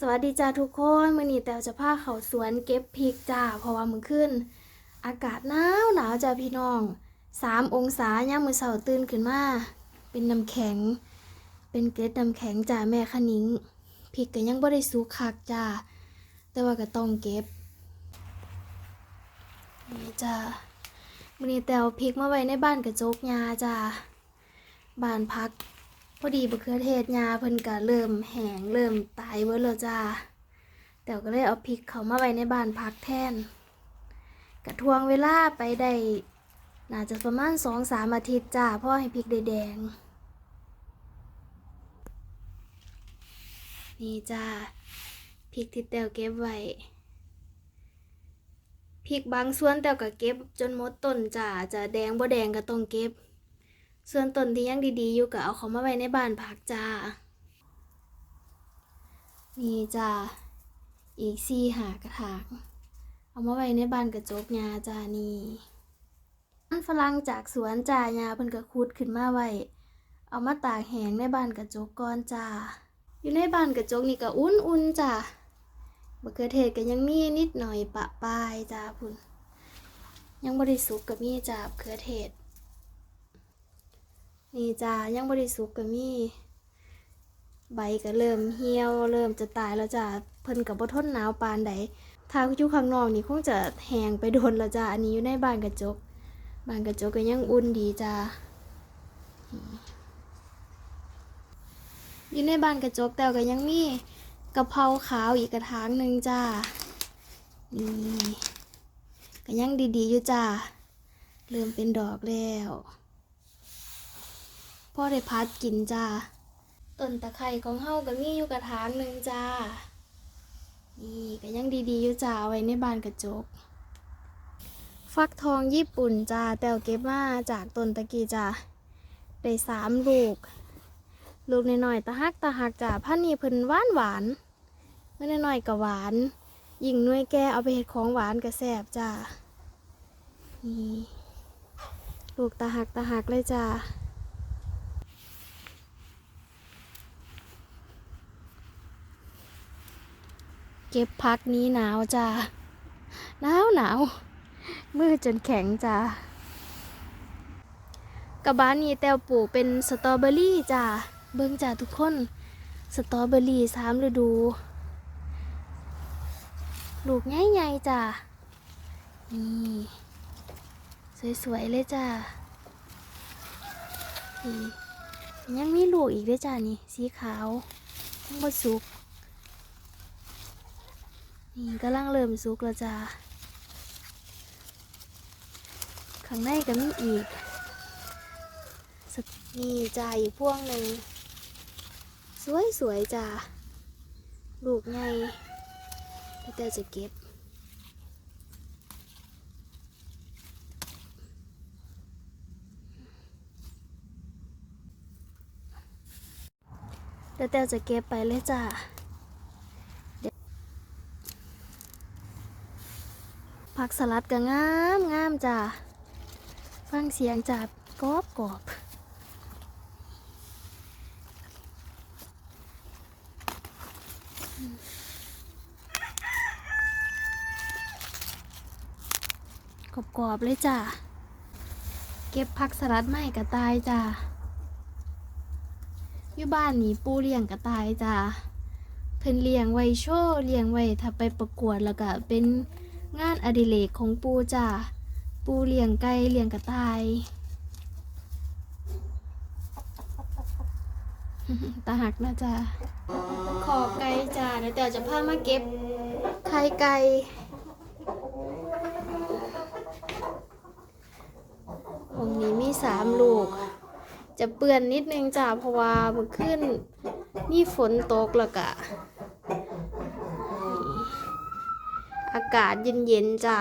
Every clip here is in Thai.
สวัสดีจ้าทุกคนมื้อนี้แต้วจะพาเขาสวนเก็บพริกจ้าเพราะว่ามือขึ้น อากาศหนาวหนาวจ้าพี่น้องสามองศายามมือเช้าตื่นขึ้นมาเป็นน้ำแข็ง เป็นเกล็ดน้ำแข็งจ้าแม่คะนิงพริกก็ยังบ่ได้สุกคักจ้าแต่ว่าก็ต้องเก็บนี่จ้ามื้อนี้แต้วพริกมาไว้ในบ้านกระจกยาจ้าบ้านพัก พอดีบะเขือเทศยาเพิ่นก็เริ่มแห้งเริ่มตายเบิดแล้วจ้าแต่ก็เลยเอาพริกเขามาไว้ในบ้านพักแทน กระทวงเวลาไปได้น่าจะประมาณสองสามอาทิตย์จ้าพ่อให้พริกได้แดง นี่จ้าพริกที่แต้วเก็บไว้พริกบางส่วนแต้วก็เก็บจนหมดต้นจ้าจะแดงบ่แดงก็ต้องเก็บ ส่วนต้นที่ยังดีๆ อยู่ก็เอาเขามาไว้ในบ้านพักจ้า นี่จ้า อีกสี่หากระถาง เอามาไว้ในบ้านกระจกยาจ้านี่อันฝรั่งจากสวนจ้ายาเพิ่นก็ขุดขึ้นมาไว้ เอามาตากแห้งในบ้านกระจกก่อนจ้า อยู่ในบ้านกระจกนี่ก็อุ่นๆจ้าบะเขือเทศก็ยังมีนิดหน่อยปะปายจ้าพุ่นยังบริสุกกับมีจ้าบะเขือเทศ นี่จ้ายังบริสุกก็มีใบก็เริ่มเหี่ยว เริ่มจะตายแล้วจ้าเพิ่นกับบ่ทนหนาวปานใดถ้าอยู่ข้างนอกนี่คงจะแหงไปโดนแล้วจ้าอันนี้อยู่ในบ้านกระจกบ้านกระจกก็ยังอุ่นดีจ้าอยู่ในบ้านกระจกแต่ก็ยังมีกะเพราขาวอีกกระถางหนึ่งจ้านี่ก็ยังดีๆอยู่จ้าเริ่มเป็นดอกแล้ว พ่อได้พัดกินจ้าต้นตะไคร่ของเฮาก็มีอยู่กระถางหนึ่งจ้า นี่ก็ยังดีๆอยู่จ้าไว้ในบ้านกระจก ฟักทองญี่ปุ่นจ้าแต่วเก็บมาจากต้นตะกี้จ้าได้สามลูก ลูกน้อยๆตะฮักตะฮักจ้าพันนี้เพิ่นหวานหวานเมื่อน้อยๆก็หวาน ยิ่งน่วยแก่เอาไปเฮ็ดของหวานก็แซ่บจ้านี่ลูกตะฮักตะฮักเลยจ้า ก็บพักนี้หนาวจ้าหนาวหนาวมือจนแข็งจ้ากระบ้านนี้แต้วปลูกเป็นสตรอเบอรี่จ้าเบิ่งจ้าทุกคนสตรอเบอรี่สามฤดู ลูกใหญ่ๆจ้านี่สวยๆเลยจ้านี่ยังมีลูกอีกด้วยจ้านี่สีขาวยังบ่สุก นี่กำลังเริ่มสุกแล้วจ้าข้างในก็มีอีกสนี่จ้าอีกพวงหนึ่งสวยสวยๆจ้าลูกไงแล้วแต่จะเก็บแล้วแต่จะเก็บไปเลยจ้า ผักสลัดก็งามงามจ้าฟังเสียงจับกรอบกรอบกรอบกรอบเลยจ้าเก็บผักสลัดไม่กระตายจ้าอยู่บ้านนี่ปูเลี้ยงกระตายจ้าเพิ่นเลี้ยงไว้โชว์เลี้ยงไว้ถ้าไปประกวดแล้วก็เป็น งานอดิเรกของปูจ้าปูเลี้ยงไก่เลี้ยงกระต่าย ตาหักนะจ้าขอไก่จ้าเดี๋ยวแต่จะพามาเก็บไข่ไก่วงนี้มีสามลูก จะเปื้อนนิดนึงจ้าเพราะว่าเมื่อขึ้นนี่ฝนตกแล้วกะ อากาศเย็นๆจ้า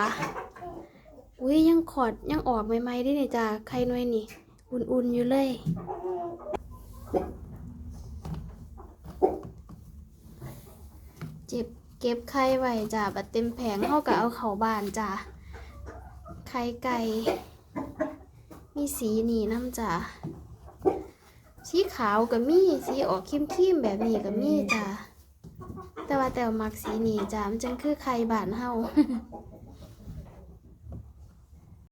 อุ้ยยังขอดยังออกใหม่ๆได้เนี่ยจ้าไข่น้อยนี่ อุ่นๆอยู่เลยเจ็บเก็บไข่ไว้จ้าบัดเต็มแผงเฮาก็เอาเข้าบานจ้าไข่ไก่ มีสีนี่น้ำจ้าสีขาวก็มีสีออกครีมๆแบบนี้ก็มีจ้า แต่ว่าแต้วมักสีนี้จ้ามันจังคือไข่บ้านเฮา